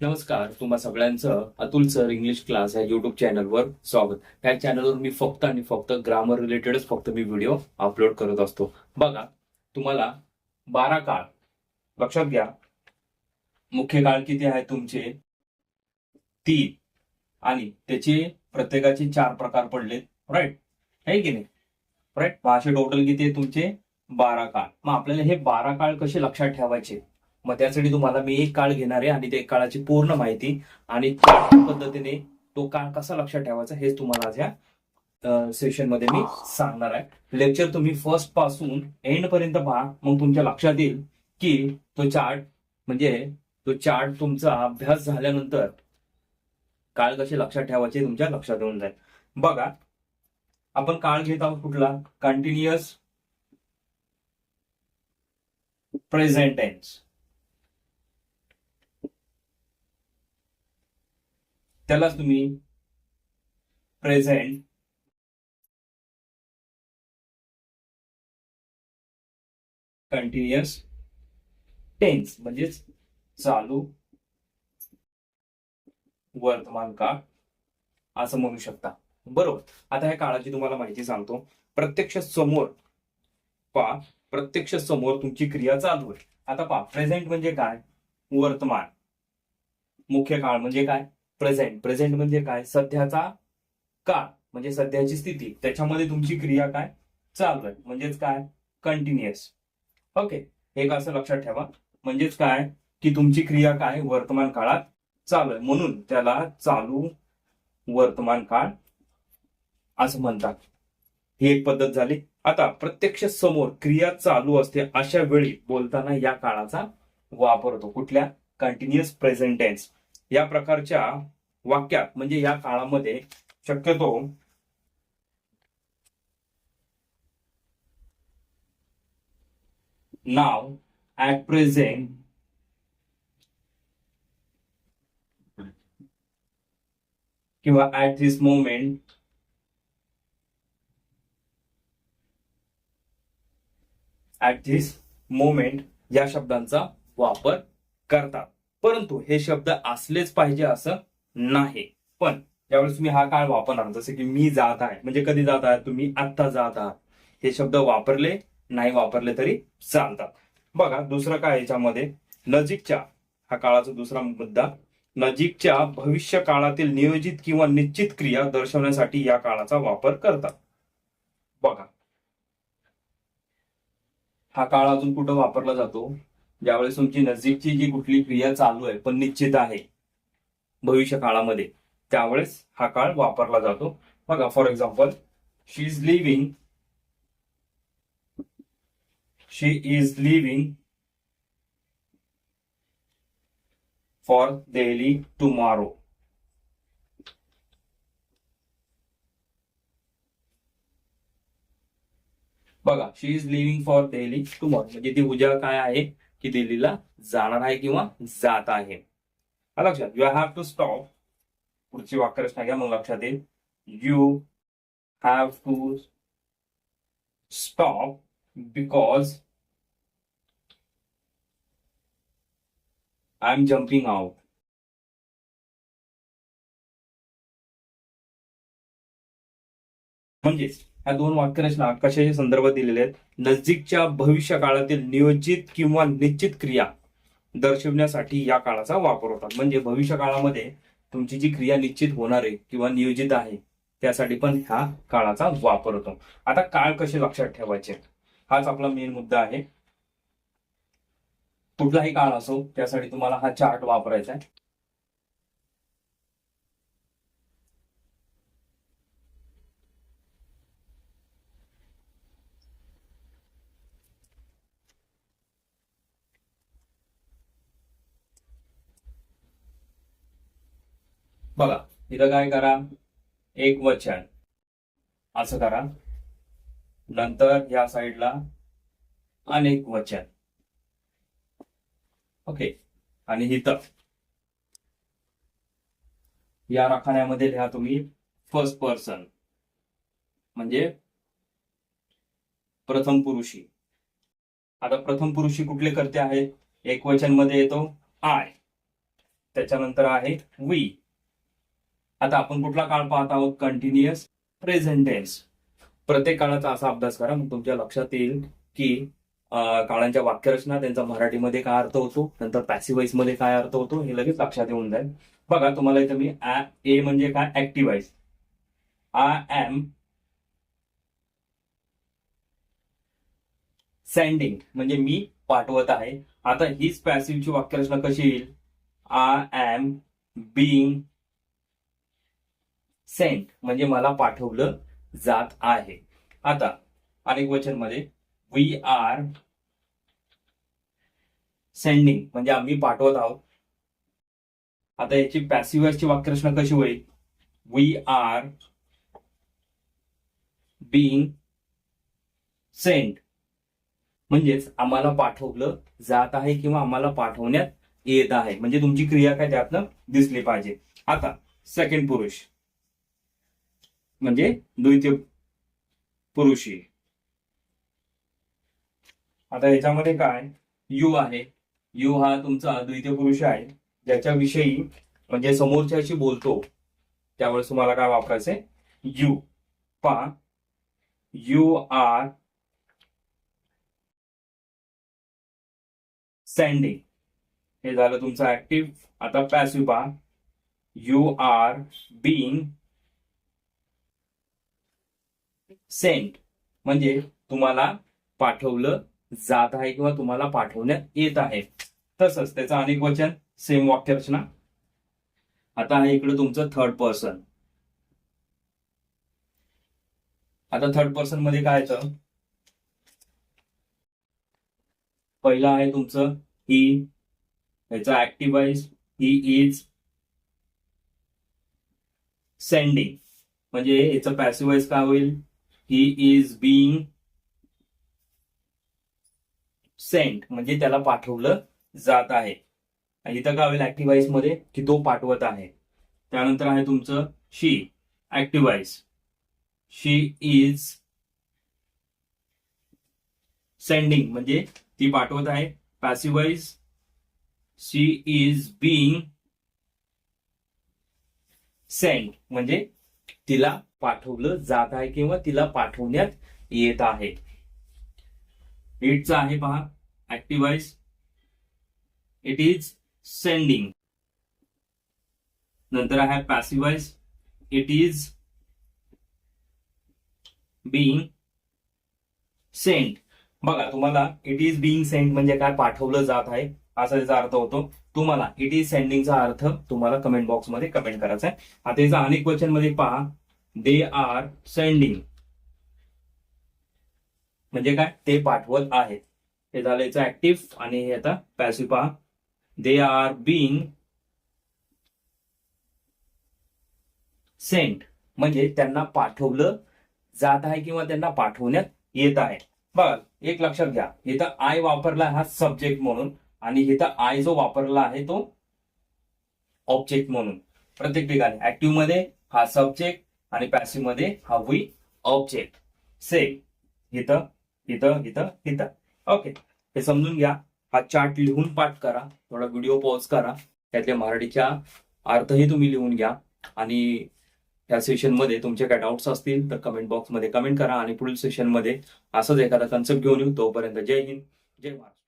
नमस्कार तुम्हा सगळ्यांचं अतुल सर इंग्लिश क्लास या युट्यूब चॅनलवर स्वागत. या चॅनलवर मी फक्त आणि फक्त ग्रामर रिलेटेडच फक्त मी व्हिडिओ अपलोड करत असतो. बघा तुम्हाला बारा काळ. लक्षात घ्या. मुख्य काळ किती आहे तुमचे? तीन. आणि त्याचे प्रत्येकाचे चार प्रकार पडलेत. राईट आहे की नाही? राईट भाषे टोटल किती आहे तुमचे? बारा काळ. मग आपल्याला हे बारा काळ कसे लक्षात ठेवायचे? मग त्यासाठी तुम्हाला मी एक काळ घेणार आहे आणि ते काळाची पूर्ण माहिती आणि त्या पद्धतीने तो काळ कसा लक्षात ठेवायचा हेच तुम्हाला आज या सेशनमध्ये मी सांगणार आहे. लेक्चर तुम्ही फर्स्टपासून एंड पर्यंत पहा मग तुमच्या लक्षात येईल की तो चार्ट म्हणजे तो चार्ट तुमचा अभ्यास झाल्यानंतर काळ कसे लक्षात ठेवायचे तुमच्या लक्षात येऊन जाईल. बघा आपण काळ घेत आहोत कुठला? कंटिन्युअस प्रेझेंट टेन्स त्यालाच तुम्ही प्रेझेंट कंटिन्युअस टेन्स म्हणजेच चालू वर्तमान काळ असं म्हणू शकता. बरोबर. आता ह्या काळाची तुम्हाला माहिती सांगतो. प्रत्यक्ष समोर पा प्रत्यक्ष समोर तुमची क्रिया चालू आहे. आता पा प्रेझेंट म्हणजे काय? वर्तमान. मुख्य काळ म्हणजे काय? प्रेझेंट प्रेझेंट म्हणजे काय? सध्याचा काळ. म्हणजे सध्याची स्थिती. त्याच्यामध्ये तुमची क्रिया काय? चालू आहे म्हणजेच काय? कंटिन्युअस ओके एक असं लक्षात ठेवा. म्हणजेच काय? की तुमची क्रिया काय? वर्तमान काळात चालू आहे म्हणून त्याला चालू वर्तमान काळ असं म्हणतात. ही एक पद्धत झाली. आता प्रत्यक्ष समोर क्रिया चालू असते अशा वेळी बोलताना या काळाचा वापर होतो. कुठल्या? कंटिन्युअस प्रेझेंटेन्स या प्रकारच्या वाक्यात म्हणजे या काळामध्ये शक्यतो नाव ऍट प्रेझेंट किंवा at this moment at this moment या शब्दांचा वापर करतात. परंतु हे शब्द असलेच पाहिजे असं नाही. पण ज्यावेळेस तुम्ही हा काळ वापरणार जसे की मी जात आहे म्हणजे कधी जात आहे तुम्ही? आत्ता जात आहात. हे शब्द वापरले नाही वापरले तरी चालतात. बघा दुसरं काय याच्यामध्ये? नजीकच्या हा काळाचा दुसरा मुद्दा. नजीकच्या भविष्य काळातील नियोजित किंवा निश्चित क्रिया दर्शवण्यासाठी या काळाचा वापर करतात. बघा. हा काळ अजून कुठं वापरला जातो? ज्यावेळेस तुमची नजीकची जी कुठली क्रिया चालू आहे पण निश्चित आहे भविष्य काळामध्ये त्यावेळेस हा काळ वापरला जातो. बघा for example she is living she is living for daily tomorrow बघा she is living for daily tomorrow म्हणजे ती उद्या काय आहे? की दिल्लीला जाणार आहे किंवा जात आहे. हा लक्षात यू हॅव टू स्टॉप पुढची वाक्यरचना घ्या मग लक्षात येईल. You have to stop because I am jumping out म्हणजेच ह्या दोन वाक्यरचना कशाचे संदर्भ दिलेले आहेत? नजीकच्या भविष्य काळातील नियोजित किंवा निश्चित क्रिया दर्शवण्यासाठी या काळाचा वापर होतात म्हणजे भविष्य काळामध्ये तुमची जी क्रिया निश्चित होणार आहे किंवा नियोजित आहे त्यासाठी पण ह्या काळाचा वापर होतो. आता काळ कसे लक्षात ठेवायचे? हाच आपला मेन मुद्दा आहे. कुठलाही काळ असो त्यासाठी तुम्हाला हा चार्ट वापरायचा आहे. बघा इथं काय करा? एक वचन. असं करा. नंतर या साईडला अनेक वचन. ओके. आणि इथं. या राखाण्यामध्ये लिहा तुम्ही फर्स्ट पर्सन म्हणजे प्रथम पुरुषी. आता प्रथम पुरुषी कुठले करते आहेत? एक वचनमध्ये येतो आय त्याच्यानंतर आहे वी आता आपण कुठला काळ पाहत आहोत? कंटिन्युअस प्रेझेंट टेन्स प्रत्येक काळाचा असा अभ्यास करा. मग तुमच्या लक्षात येईल की काळांच्या वाक्यरचना त्यांचा मराठीमध्ये काय अर्थ होतो? नंतर पॅसिवाईजमध्ये काय अर्थ होतो? हे लगेच लक्षात येऊन जाईल. बघा तुम्हाला इथं मी ए म्हणजे काय? ऍक्टिवाइज आय एम सेंडिंग म्हणजे मी पाठवत आहे. आता हीच पॅसिव्हची वाक्यरचना कशी येईल? आय एम बिंग सेंट म्हणजे मला पाठवलं जात आहे. आता अनेक वचनमध्ये वी आर सेंडिंग म्हणजे आम्ही पाठवत आहोत. आता याची पॅसिव्हची वाक्यरचना कशी होईल? वी आर बीइंग सेंट म्हणजेच आम्हाला पाठवलं जात आहे किंवा आम्हाला पाठवण्यात येत आहे. म्हणजे तुमची क्रिया काय त्यातनं दिसली पाहिजे. आता सेकंड पुरुष. म्हणजे द्वितीय पुरुषी. आता याच्यामध्ये काय? यू आहे. यू हा तुमचा द्वितीय पुरुष आहे. ज्याच्याविषयी म्हणजे समोरच्याशी बोलतो त्यावेळेस तुम्हाला काय वापरायचंय? यू. पा यू आर सेंडिंग हे झालं तुमचं ऍक्टिव्ह आता पॅसिव्ह पा यू आर बीइंग सेंट म्हणजे तुम्हाला पाठवलं जात आहे किंवा तुम्हाला पाठवण्यात येत आहे. तसंच त्याचं अनेक वचन सेम वाक्यरचना. आता आहे इकडे तुमचं थर्ड पर्सन आता थर्ड पर्सनमध्ये काय येतं? पहिलं आहे तुमचं ही याचा ऍक्टिवाइज ही इज सेंडिंग म्हणजे याचं पॅसिवाइज काय होईल? ही इज बिंग सेंट म्हणजे त्याला पाठवलं जात आहे. आणि इथं काय होईल ऍक्टिव्हाइसमध्ये? की तो पाठवत आहे. त्यानंतर आहे तुमचं शी ऍक्टिव्हाइस शी इज सेंडिंग म्हणजे ती पाठवत आहे. Passivize she is being send म्हणजे तिला पाठवलं जात आहे किंवा तिला पाठवण्यात येत आहे. इटचा आहे पहा ऍक्टिवाइज इट इज सेंडिंग नंतर आहे passivize it is being sent बघा तुम्हाला इट इज बिईंग सेंट म्हणजे काय पाठवलं जात आहे असा त्याचा अर्थ होतो. तुम्हाला इट इज सेंडिंगचा अर्थ तुम्हाला कमेंट बॉक्समध्ये कमेंट करायचा आहे. आता याचा अनेक क्वेश्चनमध्ये पहा दे आर सेंडिंग म्हणजे काय? ते पाठवत आहेत. हे झालं याचं ऍक्टिव्ह आणि हे आता पॅसिव्ह पहा. दे आर बिंग सेंट म्हणजे त्यांना पाठवलं जात आहे किंवा त्यांना पाठवण्यात येत आहे. बघा एक लक्षात घ्या. इथं आय वापरला हा सब्जेक्ट म्हणून आणि इथं आय जो वापरला आहे तो ऑब्जेक्ट म्हणून. प्रत्येक ठिकाणी. ऍक्टिव्हमध्ये हा सब्जेक्ट आणि पॅसिव्हमध्ये हा वी ऑब्जेक्ट सेम इथं इथं इथं इथं. ओके हे समजून घ्या. हा चार्ट लिहून पाठ करा. थोडा व्हिडिओ पॉज करा. त्यातल्या मराठीच्या अर्थही तुम्ही लिहून घ्या. आणि या सेशनमध्ये तुमचे काय डाऊट्स असतील तर कमेंट बॉक्समध्ये कमेंट करा. आणि पुढील सेशनमध्ये असंच एखादा कन्सेप्ट घेऊन येऊ. तोपर्यंत जय हिंद. जय महाराष्ट्र.